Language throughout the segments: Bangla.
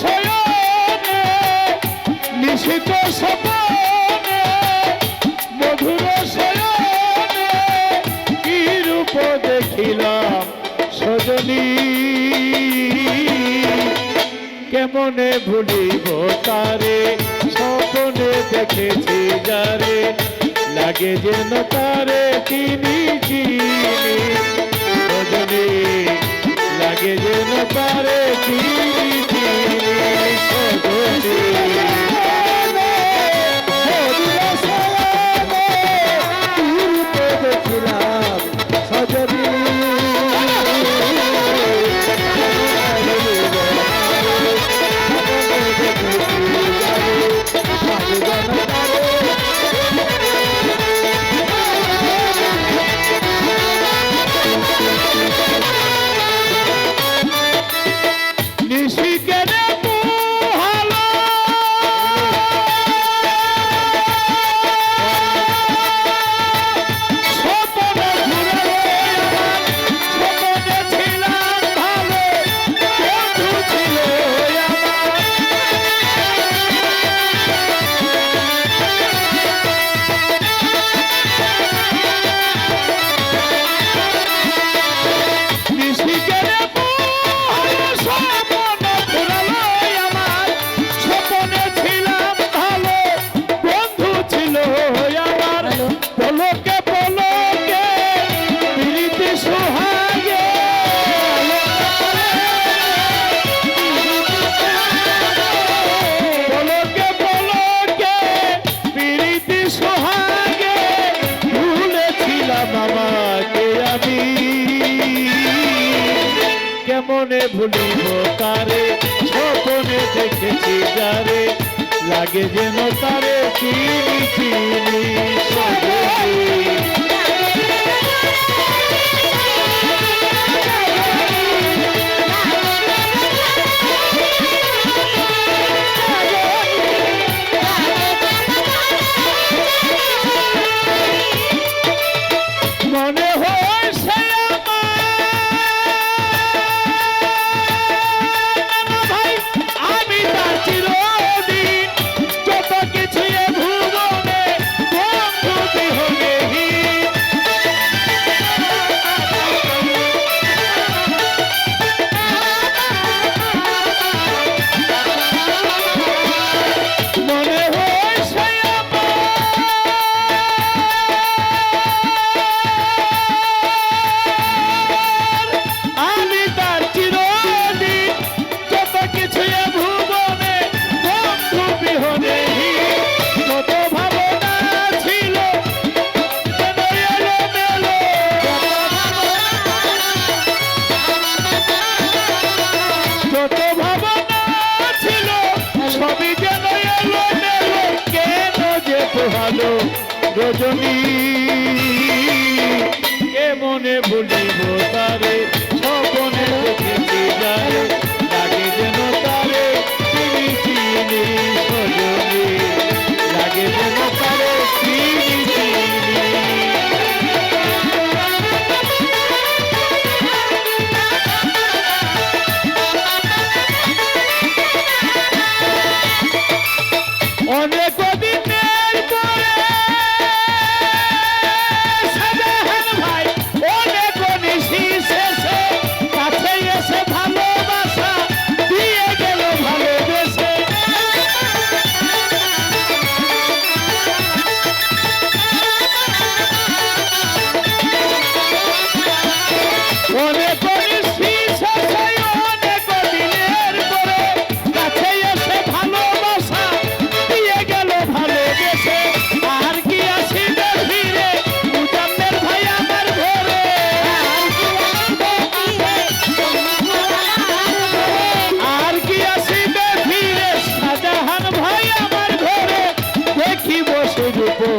শয়নে, নিশিত সপনে মধুর শয়নে, কি রূপ দেখিলাম সজনী? কেমনে ভুলিব তারে, স্বপনে দেখেছি যারে, লাগে যেন তারে তিনি চিনি। লাগে যেন তারে ভুলিব তারে স্বপনে দেখেছি যারে। লাগে যেন তারে চিনি চিনি আলো রজনী। কে মনে বলি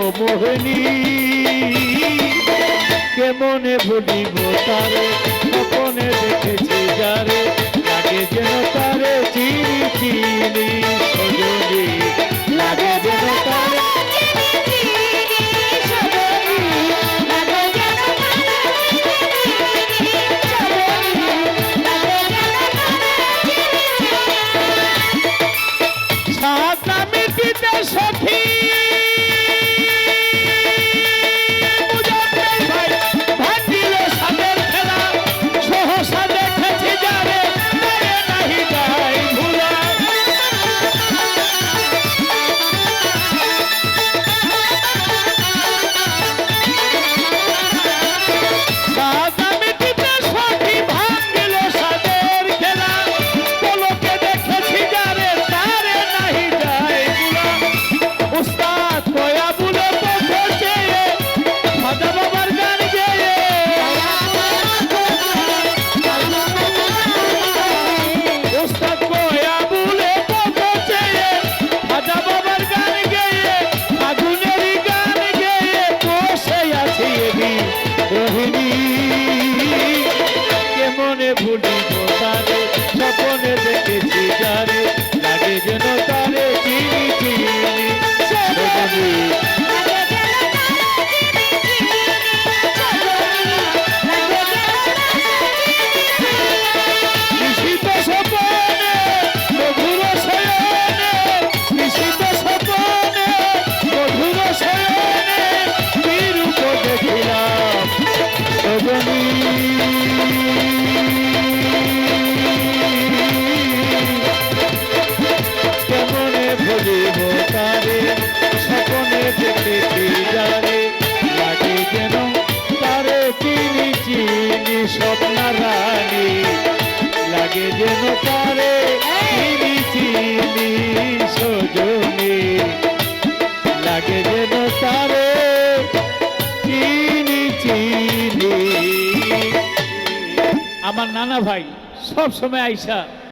মোহিনী। কেমনে ভুলিব তারে? গোপনে দেখেছি যারে। লাগে যেন তারে চিনি চিনি গোপন ভুলিব তারে স্বপনে দেখেছি যারে লাগে যেন তারে চিনি চিনি স্বপ্ন রানী। লাগে যেন তারে চিনি চিনি সজনী। লাগে যেন তারে চিনি চিনি। আমার নানা ভাই সব সময় আইসা